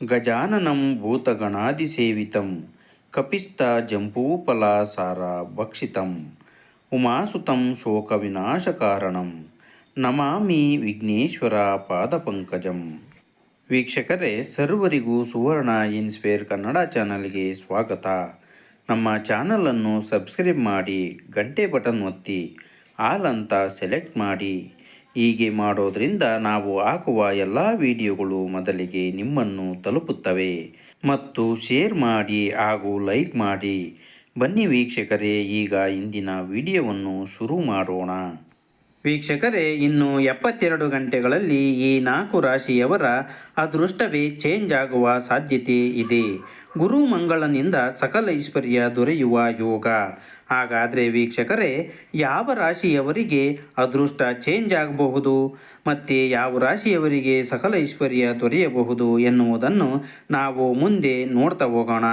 ಗಜಾನನಂ ಭೂತಗಣಾದಿ ಭೂತಗಣಾದಿಸೇವಿತಂ ಜಂಪೂಪಲ ಸಾರ ಭಕ್ಷಿತಂ ಉಮಾಸುತಂ ಶೋಕವಿನಾಶಕಾರಣಂ ನಮಾಮಿ ವಿಘ್ನೇಶ್ವರ ಪಾದಪಂಕಜಂ ವೀಕ್ಷಕರೇ, ಸರ್ವರಿಗೂ ಸುವರ್ಣ ಇನ್ಸ್ಪೇರ್ ಕನ್ನಡ ಚಾನಲ್ಗೆ ಸ್ವಾಗತ. ನಮ್ಮ ಚಾನಲನ್ನು ಸಬ್ಸ್ಕ್ರೈಬ್ ಮಾಡಿ, ಗಂಟೆ ಬಟನ್ ಒತ್ತಿ, ಆಲ್ ಅಂತ ಸೆಲೆಕ್ಟ್ ಮಾಡಿ. ಹೀಗೆ ಮಾಡೋದರಿಂದ ನಾವು ಹಾಕುವ ಎಲ್ಲ ವಿಡಿಯೋಗಳು ಮೊದಲಿಗೆ ನಿಮ್ಮನ್ನು ತಲುಪುತ್ತವೆ. ಮತ್ತು ಶೇರ್ ಮಾಡಿ ಹಾಗೂ ಲೈಕ್ ಮಾಡಿ. ಬನ್ನಿ ವೀಕ್ಷಕರೇ, ಈಗ ಇಂದಿನ ವಿಡಿಯೋವನ್ನು ಶುರು ಮಾಡೋಣ. ವೀಕ್ಷಕರೇ, ಇನ್ನು ಎಪ್ಪತ್ತೆರಡು ಗಂಟೆಗಳಲ್ಲಿ ಈ ನಾಲ್ಕು ರಾಶಿಯವರ ಅದೃಷ್ಟವೇ ಚೇಂಜ್ ಆಗುವ ಸಾಧ್ಯತೆ ಇದೆ. ಗುರು ಮಂಗಳನಿಂದ ಸಕಲ ಐಶ್ವರ್ಯ ದೊರೆಯುವ ಯೋಗ. ಹಾಗಾದರೆ ವೀಕ್ಷಕರೇ, ಯಾವ ರಾಶಿಯವರಿಗೆ ಅದೃಷ್ಟ ಚೇಂಜ್ ಆಗಬಹುದು? ಮತ್ತು ಯಾವ ರಾಶಿಯವರಿಗೆ ಸಕಲ ಐಶ್ವರ್ಯ ದೊರೆಯಬಹುದು ಎನ್ನುವುದನ್ನು ನಾವು ಮುಂದೆ ನೋಡ್ತಾ ಹೋಗೋಣ.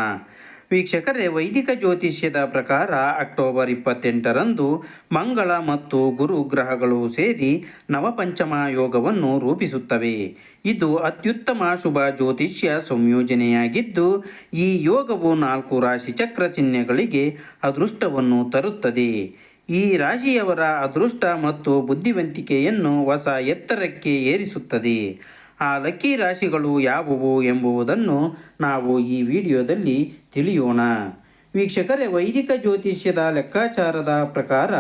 ವೀಕ್ಷಕರೇ, ವೈದಿಕ ಜ್ಯೋತಿಷ್ಯದ ಪ್ರಕಾರ ಅಕ್ಟೋಬರ್ ಇಪ್ಪತ್ತೆಂಟರಂದು ಮಂಗಳ ಮತ್ತು ಗುರು ಗ್ರಹಗಳು ಸೇರಿ ನವಪಂಚಮ ಯೋಗವನ್ನು ರೂಪಿಸುತ್ತವೆ. ಇದು ಅತ್ಯುತ್ತಮ ಶುಭ ಜ್ಯೋತಿಷ್ಯ ಸಂಯೋಜನೆಯಾಗಿದ್ದು, ಈ ಯೋಗವು ನಾಲ್ಕು ರಾಶಿ ಚಕ್ರ ಚಿಹ್ನೆಗಳಿಗೆ ಅದೃಷ್ಟವನ್ನು ತರುತ್ತದೆ. ಈ ರಾಶಿಯವರ ಅದೃಷ್ಟ ಮತ್ತು ಬುದ್ಧಿವಂತಿಕೆಯನ್ನು ಹೊಸ ಎತ್ತರಕ್ಕೆ ಏರಿಸುತ್ತದೆ. ಆ ಲಕ್ಕಿ ರಾಶಿಗಳು ಯಾವುವು ಎಂಬುವುದನ್ನು ನಾವು ಈ ವಿಡಿಯೋದಲ್ಲಿ ತಿಳಿಯೋಣ. ವೀಕ್ಷಕರೇ, ವೈದಿಕ ಜ್ಯೋತಿಷ್ಯದ ಲೆಕ್ಕಾಚಾರದ ಪ್ರಕಾರ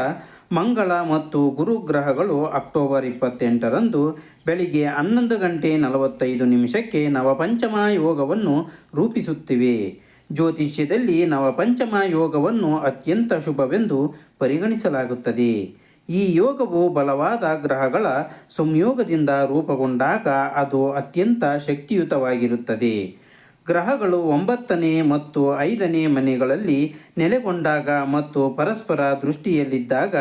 ಮಂಗಳ ಮತ್ತು ಗುರು ಗ್ರಹಗಳು ಅಕ್ಟೋಬರ್ ಇಪ್ಪತ್ತೆಂಟರಂದು ಬೆಳಿಗ್ಗೆ ಹನ್ನೊಂದು ಗಂಟೆ ನಲವತ್ತೈದು ನಿಮಿಷಕ್ಕೆ ನವಪಂಚಮ ಯೋಗವನ್ನು ರೂಪಿಸುತ್ತಿವೆ. ಜ್ಯೋತಿಷ್ಯದಲ್ಲಿ ನವಪಂಚಮ ಯೋಗವನ್ನು ಅತ್ಯಂತ ಶುಭವೆಂದು ಪರಿಗಣಿಸಲಾಗುತ್ತದೆ. ಈ ಯೋಗವು ಬಲವಾದ ಗ್ರಹಗಳ ಸಂಯೋಗದಿಂದ ರೂಪುಗೊಂಡಾಗ ಅದು ಅತ್ಯಂತ ಶಕ್ತಿಯುತವಾಗಿರುತ್ತದೆ. ಗ್ರಹಗಳು ಒಂಬತ್ತನೇ ಮತ್ತು ಐದನೇ ಮನೆಗಳಲ್ಲಿ ನೆಲೆಗೊಂಡಾಗ ಮತ್ತು ಪರಸ್ಪರ ದೃಷ್ಟಿಯಲ್ಲಿದ್ದಾಗ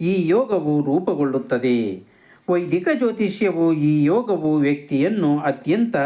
ಈ ಯೋಗವು ರೂಪುಗೊಳ್ಳುತ್ತದೆ. ವೈದಿಕ ಜ್ಯೋತಿಷ್ಯವು ಈ ಯೋಗವು ವ್ಯಕ್ತಿಯನ್ನು ಅತ್ಯಂತ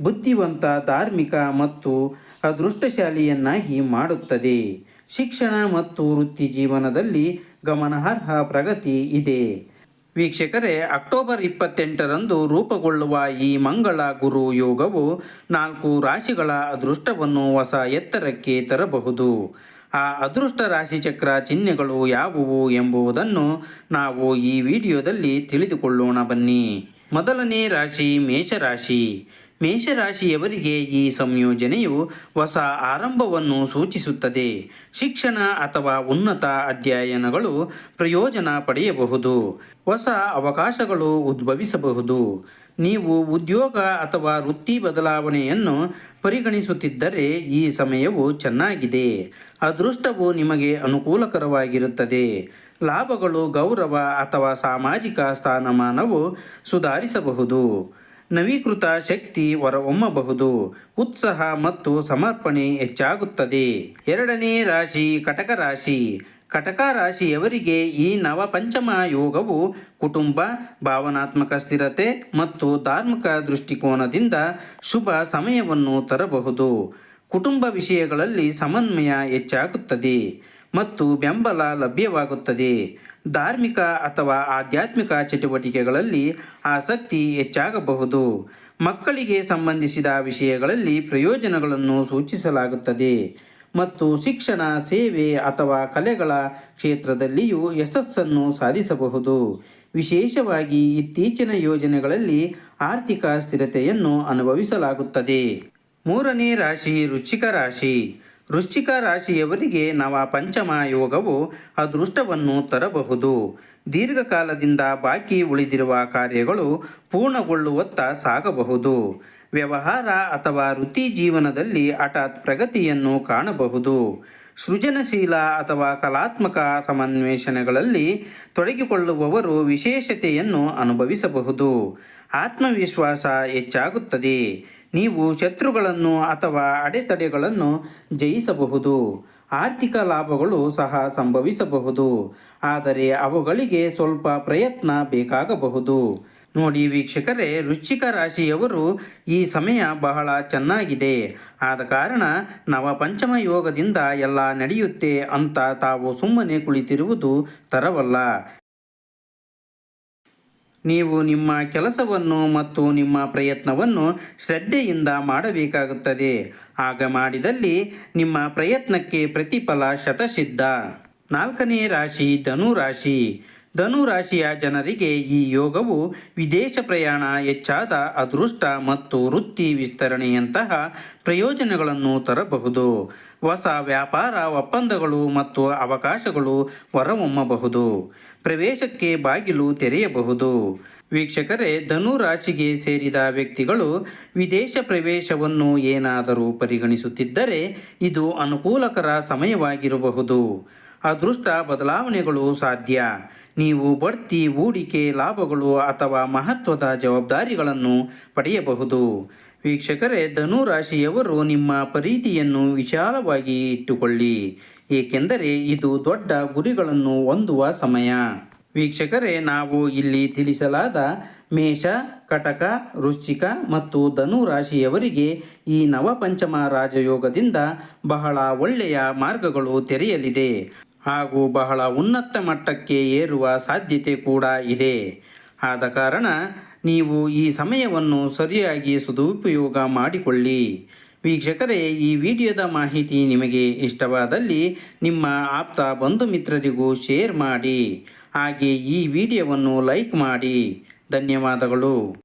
ಬುದ್ಧಿವಂತ, ಧಾರ್ಮಿಕ ಮತ್ತು ಅದೃಷ್ಟಶಾಲಿಯನ್ನಾಗಿ ಮಾಡುತ್ತದೆ. ಶಿಕ್ಷಣ ಮತ್ತು ವೃತ್ತಿ ಜೀವನದಲ್ಲಿ ಗಮನಾರ್ಹ ಪ್ರಗತಿ ಇದೆ. ವೀಕ್ಷಕರೇ, ಅಕ್ಟೋಬರ್ ಇಪ್ಪತ್ತೆಂಟರಂದು ರೂಪುಗೊಳ್ಳುವ ಈ ಮಂಗಳ ಗುರು ಯೋಗವು ನಾಲ್ಕು ರಾಶಿಗಳ ಅದೃಷ್ಟವನ್ನು ಹೊಸ ಎತ್ತರಕ್ಕೆ ತರಬಹುದು. ಆ ಅದೃಷ್ಟ ರಾಶಿಚಕ್ರ ಚಿಹ್ನೆಗಳು ಯಾವುವು ಎಂಬುದನ್ನು ನಾವು ಈ ವಿಡಿಯೋದಲ್ಲಿ ತಿಳಿದುಕೊಳ್ಳೋಣ ಬನ್ನಿ. ಮೊದಲನೇ ರಾಶಿ ಮೇಷರಾಶಿ. ಮೇಷರಾಶಿಯವರಿಗೆ ಈ ಸಂಯೋಜನೆಯು ಹೊಸ ಆರಂಭವನ್ನು ಸೂಚಿಸುತ್ತದೆ. ಶಿಕ್ಷಣ ಅಥವಾ ಉನ್ನತ ಅಧ್ಯಯನಗಳು ಪ್ರಯೋಜನ ಪಡೆಯಬಹುದು. ಹೊಸ ಅವಕಾಶಗಳು ಉದ್ಭವಿಸಬಹುದು. ನೀವು ಉದ್ಯೋಗ ಅಥವಾ ವೃತ್ತಿ ಬದಲಾವಣೆಯನ್ನು ಪರಿಗಣಿಸುತ್ತಿದ್ದರೆ ಈ ಸಮಯವು ಚೆನ್ನಾಗಿದೆ. ಅದೃಷ್ಟವು ನಿಮಗೆ ಅನುಕೂಲಕರವಾಗಿರುತ್ತದೆ. ಲಾಭಗಳು ಗೌರವ ಅಥವಾ ಸಾಮಾಜಿಕ ಸ್ಥಾನಮಾನವು ಸುಧಾರಿಸಬಹುದು. ನವೀಕೃತ ಶಕ್ತಿ ಹೊರಹೊಮ್ಮಬಹುದು. ಉತ್ಸಾಹ ಮತ್ತು ಸಮರ್ಪಣೆ ಹೆಚ್ಚಾಗುತ್ತದೆ. ಎರಡನೇ ರಾಶಿ, ಕಟಕ ರಾಶಿ. ಕಟಕ ರಾಶಿಯವರಿಗೆ ಈ ನವ ಪಂಚಮ ಯೋಗವು ಕುಟುಂಬ, ಭಾವನಾತ್ಮಕ ಸ್ಥಿರತೆ ಮತ್ತು ಧಾರ್ಮಿಕ ದೃಷ್ಟಿಕೋನದಿಂದ ಶುಭ ಸಮಯವನ್ನು ತರಬಹುದು. ಕುಟುಂಬ ವಿಷಯಗಳಲ್ಲಿ ಸಮನ್ವಯ ಹೆಚ್ಚಾಗುತ್ತದೆ. ಮತ್ತು ಬೆಂಬಲ ಲಭ್ಯವಾಗುತ್ತದೆ. ಧಾರ್ಮಿಕ ಅಥವಾ ಆಧ್ಯಾತ್ಮಿಕ ಚಟುವಟಿಕೆಗಳಲ್ಲಿ ಆಸಕ್ತಿ ಹೆಚ್ಚಾಗಬಹುದು. ಮಕ್ಕಳಿಗೆ ಸಂಬಂಧಿಸಿದ ವಿಷಯಗಳಲ್ಲಿ ಪ್ರಯೋಜನಗಳನ್ನು ಸೂಚಿಸಲಾಗುತ್ತದೆ. ಮತ್ತು ಶಿಕ್ಷಣ, ಸೇವೆ ಅಥವಾ ಕಲೆಗಳ ಕ್ಷೇತ್ರದಲ್ಲಿಯೂ ಯಶಸ್ಸನ್ನು ಸಾಧಿಸಬಹುದು. ವಿಶೇಷವಾಗಿ ಇತ್ತೀಚಿನ ಯೋಜನೆಗಳಲ್ಲಿ ಆರ್ಥಿಕ ಸ್ಥಿರತೆಯನ್ನು ಅನುಭವಿಸಲಾಗುತ್ತದೆ. ಮೂರನೇ ರಾಶಿ ರುಚಿಕ ರಾಶಿ. ವೃಶ್ಚಿಕ ರಾಶಿಯವರಿಗೆ ನವ ಪಂಚಮ ಯೋಗವು ಅದೃಷ್ಟವನ್ನು ತರಬಹುದು. ದೀರ್ಘಕಾಲದಿಂದ ಬಾಕಿ ಉಳಿದಿರುವ ಕಾರ್ಯಗಳು ಪೂರ್ಣಗೊಳ್ಳುವತ್ತ ಸಾಗಬಹುದು. ವ್ಯವಹಾರ ಅಥವಾ ವೃತ್ತಿ ಜೀವನದಲ್ಲಿ ಹಠಾತ್ ಪ್ರಗತಿಯನ್ನು ಕಾಣಬಹುದು. ಸೃಜನಶೀಲ ಅಥವಾ ಕಲಾತ್ಮಕ ಸಮನ್ವೇಷಣೆಗಳಲ್ಲಿ ತೊಡಗಿಕೊಳ್ಳುವವರು ವಿಶೇಷತೆಯನ್ನು ಅನುಭವಿಸಬಹುದು. ಆತ್ಮವಿಶ್ವಾಸ ಹೆಚ್ಚಾಗುತ್ತದೆ. ನೀವು ಶತ್ರುಗಳನ್ನು ಅಥವಾ ಅಡೆತಡೆಗಳನ್ನು ಜಯಿಸಬಹುದು. ಆರ್ಥಿಕ ಲಾಭಗಳು ಸಹ ಸಂಭವಿಸಬಹುದು. ಆದರೆ ಅವುಗಳಿಗೆ ಸ್ವಲ್ಪ ಪ್ರಯತ್ನ ಬೇಕಾಗಬಹುದು. ನೋಡಿ ವೀಕ್ಷಕರೇ, ವೃಶ್ಚಿಕ ರಾಶಿಯವರು ಈ ಸಮಯ ಬಹಳ ಚೆನ್ನಾಗಿದೆ. ಆದ ಕಾರಣ ನವ ಪಂಚಮ ಯೋಗದಿಂದ ಎಲ್ಲ ನಡೆಯುತ್ತೆ ಅಂತ ತಾವು ಸುಮ್ಮನೆ ಕುಳಿತಿರುವುದು ತರವಲ್ಲ. ನೀವು ನಿಮ್ಮ ಕೆಲಸವನ್ನು ಮತ್ತು ನಿಮ್ಮ ಪ್ರಯತ್ನವನ್ನು ಶ್ರದ್ಧೆಯಿಂದ ಮಾಡಬೇಕಾಗುತ್ತದೆ. ಆಗ ಮಾಡಿದಲ್ಲಿ ನಿಮ್ಮ ಪ್ರಯತ್ನಕ್ಕೆ ಪ್ರತಿಫಲ ಶತಸಿದ್ಧ. ನಾಲ್ಕನೇ ರಾಶಿ ಧನು ರಾಶಿ ಧನು ರಾಶಿಯ ಜನರಿಗೆ ಈ ಯೋಗವು ವಿದೇಶ ಪ್ರಯಾಣ ಹೆಚ್ಚಾದ ಅದೃಷ್ಟ ಮತ್ತು ವೃತ್ತಿ ವಿಸ್ತರಣೆಯಂತಹ ಪ್ರಯೋಜನಗಳನ್ನು ತರಬಹುದು. ಹೊಸ ವ್ಯಾಪಾರ ಒಪ್ಪಂದಗಳು ಮತ್ತು ಅವಕಾಶಗಳು ಹೊರಹೊಮ್ಮಬಹುದು. ಪ್ರವೇಶಕ್ಕೆ ಬಾಗಿಲು ತೆರೆಯಬಹುದು. ವೀಕ್ಷಕರೇ ಧನು ರಾಶಿಗೆ ಸೇರಿದ ವ್ಯಕ್ತಿಗಳು ವಿದೇಶ ಪ್ರವೇಶವನ್ನು ಏನಾದರೂ ಪರಿಗಣಿಸುತ್ತಿದ್ದರೆ ಇದು ಅನುಕೂಲಕರ ಸಮಯವಾಗಿರಬಹುದು. ಅದೃಷ್ಟ ಬದಲಾವಣೆಗಳು ಸಾಧ್ಯ. ನೀವು ಬಡ್ತಿ, ಹೂಡಿಕೆ, ಲಾಭಗಳು ಅಥವಾ ಮಹತ್ವದ ಜವಾಬ್ದಾರಿಗಳನ್ನು ಪಡೆಯಬಹುದು. ವೀಕ್ಷಕರೇ ಧನು ರಾಶಿಯವರು ನಿಮ್ಮ ಪರಿಧಿಯನ್ನು ವಿಶಾಲವಾಗಿ ಇಟ್ಟುಕೊಳ್ಳಿ. ಏಕೆಂದರೆ ಇದು ದೊಡ್ಡ ಗುರಿಗಳನ್ನು ಹೊಂದುವ ಸಮಯ. ವೀಕ್ಷಕರೇ, ನಾವು ಇಲ್ಲಿ ತಿಳಿಸಲಾದ ಮೇಷ, ಕಟಕ, ವೃಶ್ಚಿಕ ಮತ್ತು ಧನು ರಾಶಿಯವರಿಗೆ ಈ ನವಪಂಚಮ ರಾಜಯೋಗದಿಂದ ಬಹಳ ಒಳ್ಳೆಯ ಮಾರ್ಗಗಳು ತೆರೆಯಲಿದೆ. ಹಾಗೂ ಬಹಳ ಉನ್ನತ ಮಟ್ಟಕ್ಕೆ ಏರುವ ಸಾಧ್ಯತೆ ಕೂಡ ಇದೆ. ಆದ ಕಾರಣ ನೀವು ಈ ಸಮಯವನ್ನು ಸರಿಯಾಗಿ ಸದುಪಯೋಗ ಮಾಡಿಕೊಳ್ಳಿ. ವೀಕ್ಷಕರೇ, ಈ ವಿಡಿಯೋದ ಮಾಹಿತಿ ನಿಮಗೆ ಇಷ್ಟವಾದಲ್ಲಿ ನಿಮ್ಮ ಆಪ್ತ ಬಂಧು ಮಿತ್ರರಿಗೂ ಶೇರ್ ಮಾಡಿ. ಹಾಗೆ ಈ ವಿಡಿಯೋವನ್ನು ಲೈಕ್ ಮಾಡಿ. ಧನ್ಯವಾದಗಳು.